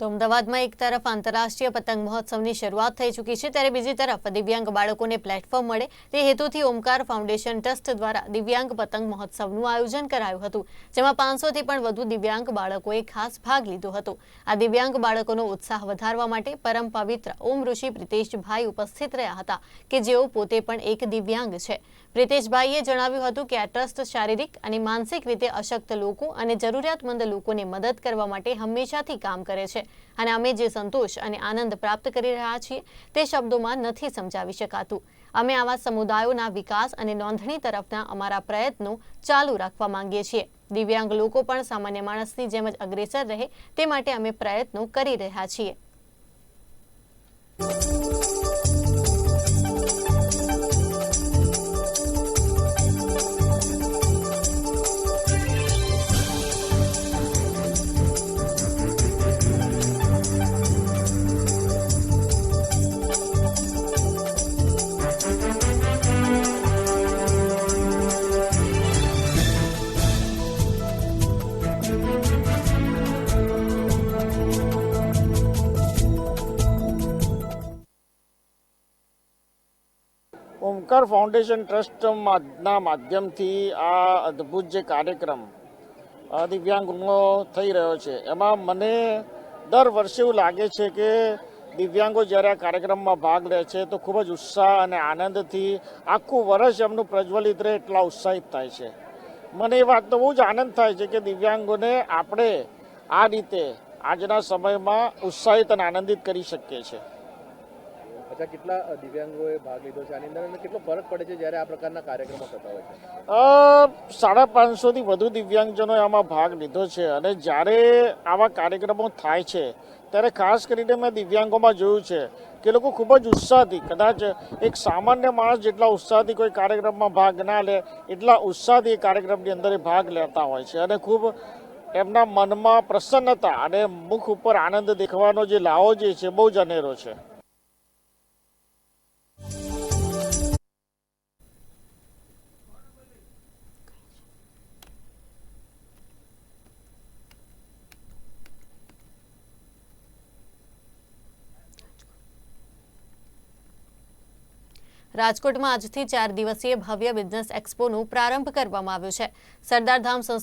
તો અમદાવાદમાં એક તરફ આંતરરાષ્ટ્રીય પતંગ મહોત્સવની શરૂઆત થઈ ચૂકી છે, ત્યારે બીજી તરફ દિવ્યાંગ બાળકોને પ્લેટફોર્મ મળે. તે હેતુથી ઓમકાર ફાઉન્ડેશન ટ્રસ્ટ દ્વારા દિવ્યાંગ પતંગ મહોત્સવનું આયોજન કરાયું હતું, જેમાં પાંચસોથી પણ વધુ દિવ્યાંગ બાળકોએ ખાસ ભાગ લીધો હતો. આ દિવ્યાંગ બાળકોનો ઉત્સાહ વધારવા માટે પરમ પવિત્ર ઓમ ઋષિ પ્રિતેશભાઈ ઉપસ્થિત રહ્યા હતા, કે જેઓ પોતે પણ એક દિવ્યાંગ છે. પ્રિતેશભાઈએ જણાવ્યું હતું કે આ ટ્રસ્ટ શારીરિક અને માનસિક રીતે અશક્ત લોકો અને જરૂરિયાતમંદ લોકોને મદદ કરવા માટે હંમેશાથી કામ કરે છે. અને અમે જે સંતોષ અને આનંદ પ્રાપ્ત કરી રહ્યા છીએ, તે શબ્દોમાં નથી સમજાવી શકાતું. અમે આવા સમુદાયોના વિકાસ અને નોંધણી તરફના અમારા પ્રયત્નો ચાલુ રાખવા માંગીએ છીએ. દિવ્યાંગ લોકો પણ સામાન્ય માણસની જેમ જ અગ્રેસર રહે, તે માટે અમે પ્રયત્નો કરી રહ્યા છીએ. ઓમકાર ફાઉન્ડેશન ટ્રસ્ટના માધ્યમથી આ અદ્ભુત જે કાર્યક્રમ દિવ્યાંગનો થઈ રહ્યો છે. એમાં મને દર વર્ષે એવું લાગે છે કે દિવ્યાંગો જ્યારે આ કાર્યક્રમમાં ભાગ લે છે તો ખૂબ જ ઉત્સાહ અને આનંદથી આખું વર્ષ એમનું પ્રજ્વલિત રહે એટલા ઉત્સાહિત થાય છે. મને એ વાતનો બહુ જ આનંદ થાય છે કે દિવ્યાંગોને આપણે આ રીતે આજના સમયમાં ઉત્સાહિત અને આનંદિત કરી શકીએ છીએ. અચ્છા કેટલા દિવ્યાંગોએ ભાગ લીધો છે? આની અંદર કેટલો ફરક પડે છે જ્યારે આ પ્રકારના કાર્યક્રમો થતા હોય છે? સાડા પાંચસોથી વધુ દિવ્યાંગજનોએ આમાં ભાગ લીધો છે અને જ્યારે આવા કાર્યક્રમો થાય છે, ત્યારે ખાસ કરીને મેં દિવ્યાંગોમાં જોયું છે કે લોકો ખૂબ જ ઉત્સાહથી, કદાચ એક સામાન્ય માણસ જેટલા ઉત્સાહથી કોઈ કાર્યક્રમમાં ભાગ ના લે, એટલા ઉત્સાહથી એ કાર્યક્રમની અંદર ભાગ લેતા હોય છે અને ખૂબ એમના મનમાં પ્રસન્નતા અને મુખ ઉપર આનંદ દેખવાનો જે લાવો જે છે, બહુ જ અનેરો છે. રાજકોટમાં આજથી ચાર દિવસીય ભવ્ય બિઝનેસ એક્સપોનો પ્રારંભ કરવામાં આવ્યો છે. સરદારધામ સંસ્થા